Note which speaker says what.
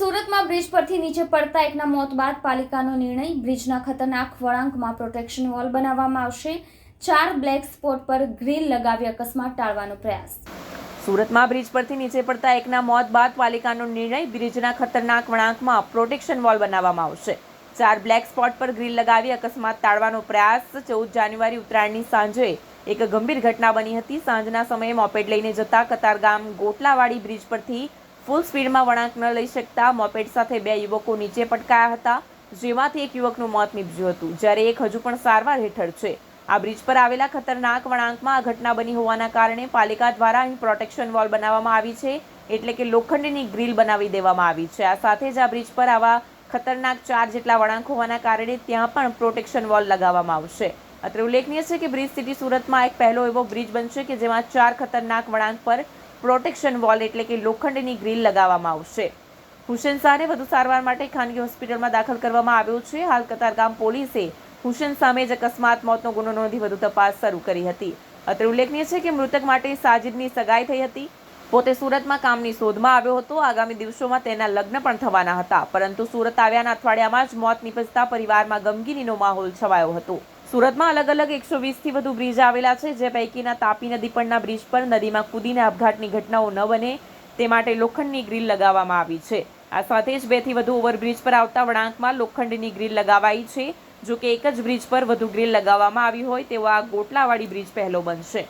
Speaker 1: સુરતમાં બ્રિજ પરથી નીચે પડતા એકના મોત બાદ પાલિકાનો નિર્ણય બ્રિજના ખતરનાક વળાંકમાં પ્રોટેક્શન વોલ બનાવવામાં આવશે. ચાર બ્લેક સ્પોટ પર ગ્રીલ લગાવી અકસ્માત ટાળવાનો પ્રયાસ.
Speaker 2: સુરતમાં બ્રિજ પરથી નીચે પડતા એકના મોત બાદ પાલિકાનો નિર્ણય બ્રિજના ખતરનાક વળાંકમાં પ્રોટેક્શન વોલ બનાવવામાં આવશે. ચાર બ્લેક સ્પોટ પર ગ્રીલ લગાવી અકસ્માત ટાળવાનો પ્રયાસ ચૌદ જાન્યુઆરી ઉત્તરાયણની સાંજે એક ગંભીર ઘટના બની હતી. સાંજના સમયે મોપેડ લઈને જતા કતારગામ ગોટલાવાડી બ્રિજ પરથી ફૂલ સ્પીડમાં વળાંક ન લઈ શકતા, મોપેડ સાથે બે યુવકો નીચે પટકાયા હતા. જેમાંથી એક યુવકનું મોત નીપજ્યું હતું, જ્યારે એક હજુ પણ સારવાર હેઠળ છે. આ બ્રિજ પર આવેલા ખતરનાક વળાંકમાં આ ઘટના બની હોવાના કારણે પાલિકા દ્વારા અહીં પ્રોટેક્શન વોલ બનાવવામાં આવી છે, એટલે કે લોખંડની ગ્રીલ બનાવી દેવામાં આવી છે. આ સાથે જ આ બ્રિજ પર આવા ખતરનાક ચાર જેટલા વળાંક હોવાના કારણે ત્યાં પણ પ્રોટેક્શન વોલ લગાવવામાં આવશે. અત્રે ઉલ્લેખનીય છે કે બ્રિજ સિટી સુરતમાં એક પહેલો એવો બ્રિજ બનશે કે જેમાં ચાર ખતરનાક વળાંક પર પ્રોટેક્શન વોલ એટલે કે લોખંડની ગ્રીલ લગાવવામાં આવશે. હુસેન શાહને વધુ સારવાર માટે ખાનગી હોસ્પિટલમાં દાખલ કરવામાં આવ્યો છે. હાલ કતારગામ પોલીસે હુસેન સામે જ અકસ્માત, મોતનો ગુનો નોંધી વધુ તપાસ શરૂ કરી હતી. અત્રે ઉલ્લેખનીય છે કે મૃતક માટે સાજિદની સગાઈ થઈ હતી. પોતે સુરતમાં કામની શોધમાં આવ્યો હતો. આગામી દિવસોમાં તેના લગ્ન પણ થવાના હતા. પરંતુ સુરત આવ્યાના અઠવાડિયામાં જ મોત નિપજતા પરિવારમાં ગમગીનીનો માહોલ છવાયો હતો. સુરતમાં અલગ અલગ એકસો વીસથી વધુ બ્રિજ આવેલા છે, જે પૈકીના તાપી નદી પરના બ્રિજ પર નદીમાં કૂદીને આપઘાતની ઘટનાઓ ન બને, તે માટે લોખંડની ગ્રીલ લગાવવામાં આવી છે. આ સાથે જ બેથી વધુ ઓવરબ્રિજ પર આવતા વળાંકમાં લોખંડની ગ્રીલ લગાવાઈ છે. જો કે એક જ બ્રિજ પર વધુ ગ્રીલ લગાવવામાં આવી હોય, તેવો આ ગોટલાવાળી બ્રિજ પહેલો બનશે.